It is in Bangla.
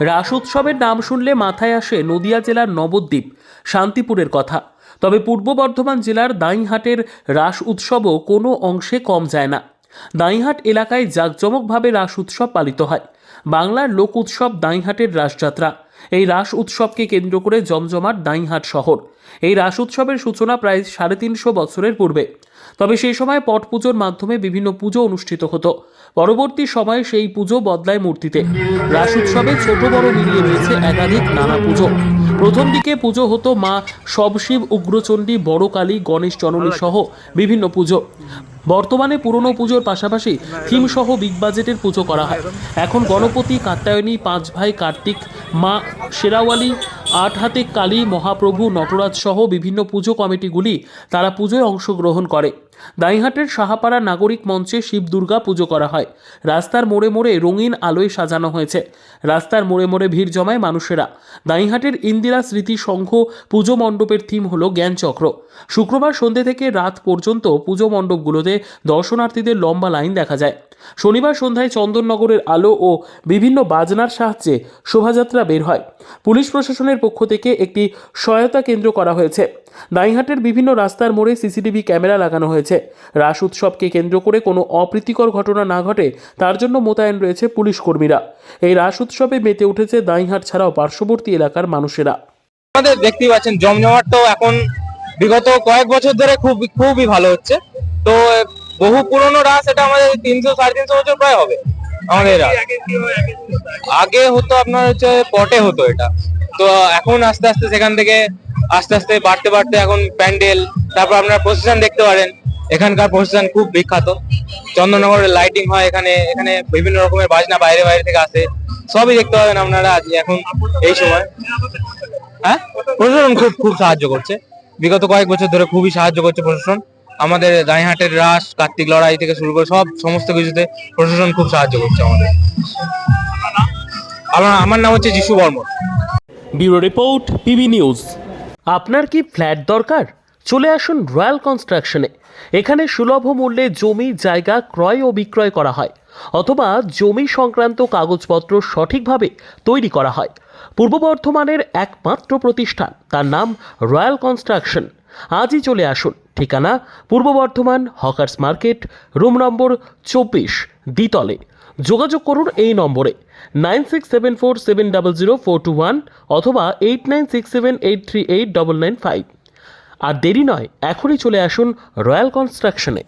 রাস উৎসবের নাম শুনলে মাথায় আসে নদিয়া জেলার নবদ্বীপ, শান্তিপুরের কথা। তবে পূর্ব বর্ধমান জেলার দাঁইহাটের রাস উৎসবও কোনো অংশে কম যায় না। দাঁইহাট এলাকায় জাঁকজমকভাবে রাস উৎসব পালিত হয়। বাংলার লোক উৎসব দাঁইহাটের রাসযাত্রা। এই রাস উৎসবকে কেন্দ্র করে জমজমাট দাঁইহাট শহর। এই রাস উৎসবের সূচনা প্রায় সাড়ে তিনশো বছরের পূর্বে। তবে সেই সময় পট পুজোর মাধ্যমে বিভিন্ন পুজো অনুষ্ঠিত হতো। পরবর্তী সময়ে সেই পুজো বদলায় মূর্তিতে। রাস উৎসবে ছোট বড় মিলিয়ে রয়েছে একাধিক নানা পুজো। প্রথম দিকে পুজো হতো মা সবশিব উগ্রচণ্ডী বড় কালী গণেশ, জননী সহ বিভিন্ন পুজো। বর্তমানে পুরনো পুজোর পাশাপাশি থিম সহ বিগ বাজেটের পুজো করা হয়। এখন গণপতি, কাত্যায়নী, পাঁচ ভাই, কার্তিক, মা, শেরাওয়ালি আট হাতে কালী, মহাপ্রভু, নটরাজ সহ বিভিন্ন পুজো কমিটিগুলি তারা পুজোয় অংশগ্রহণ করে। দাইহাটের সাহাপাড়া নাগরিক মঞ্চে শিব দুর্গা পুজো করা হয়। রাস্তার মোড়ে মোড়ে রঙিন আলোয় সাজানো হয়েছে। রাস্তার মোড়ে মোড়ে ভিড় জমায় মানুষেরা। দাইহাটের ইন্দিরা স্মৃতি সংঘ পুজো মণ্ডপের থিম হলো জ্ঞানচক্র। শুক্রবার সন্ধ্যে থেকে রাত পর্যন্ত পুজো মণ্ডপগুলোতে দর্শনার্থীদের লম্বা লাইন দেখা যায়। শনিবার সন্ধ্যায় চন্দননগরের আলো ও বিভিন্ন বাজনার সাহায্যে শোভাযাত্রা বের হয়। পুলিশ প্রশাসনের পক্ষ থেকে একটি সহায়তা কেন্দ্র করা হয়েছে। দাইহাটের বিভিন্ন রাস্তার মোড়ে সিসিটিভি ক্যামেরা লাগানো হয়েছে। রাস উৎসবকে কেন্দ্র করে কোনো অপ্রীতিকর ঘটনা না ঘটে, তার জন্য মোতায়েন রয়েছে পুলিশ কর্মীরা। এই রাস উৎসবে মেতে উঠেছে দাইহাট ছাড়াও পার্শ্ববর্তী এলাকার মানুষেরা। আমাদের দেখতেই পাচ্ছেন জমজমাট তো এখন বিগত কয়েক বছর ধরে খুব খুবই ভালো হচ্ছে। তো বহু পুরনো রাস এটা আমাদের তিনশো, সাড়ে তিনশো বছর প্রায় হবে আমাদের আগে হতো আপনার হচ্ছে পটে হতো এটা। তো এখন আস্তে আস্তে সেখান থেকে আস্তে আস্তে বাড়তে বাড়তে এখন প্যান্ডেল, তারপর আপনার প্রসেশন দেখতে পারেন। এখানকার প্রসেশন খুব বিখ্যাত। চন্দননগরের লাইটিং হয় এখানে এখানে বিভিন্ন রকমের বাজনা বাইরে বাইরে থেকে আসে। সবই দেখতে পাবেন আপনারা আজ এখন এই সময়। হ্যাঁ? প্রশাসন খুব খুব সাহায্য করছে। বিগত কয়েক বছর ধরে খুবই সাহায্য করছে প্রশাসন। আমাদের দাঁইহাটের রাস কার্তিক লড়াই থেকে শুরু করে সব সমস্ত কিছুতে প্রশাসন খুব সাহায্য করছে আমাদের। আমার আমার নাম হচ্ছে Jishu Barman. Bureau report PB news. আপনার কি ফ্ল্যাট দরকার? চলে আসুন রয়্যাল কনস্ট্রাকশনে। এখানে সুলভ মূল্যে জমি জায়গা ক্রয় ও বিক্রয় করা হয় অথবা জমি সংক্রান্ত কাগজপত্র সঠিকভাবে তৈরি করা হয়। পূর্ব বর্ধমানের একমাত্র প্রতিষ্ঠান তার নাম রয়্যাল কনস্ট্রাকশন। আজই চলে আসুন। ঠিকানা Purba Bardhaman hawkers market, room number চব্বিশ, দ্বিতলে। যোগাযোগ করুন এই নম্বরে nine six seven four seven double zero four two one অথবা eight nine six seven eight three eight double nine five. আর দেরি নয়, এখনই চলে আসুন রয়্যাল কনস্ট্রাকশনে।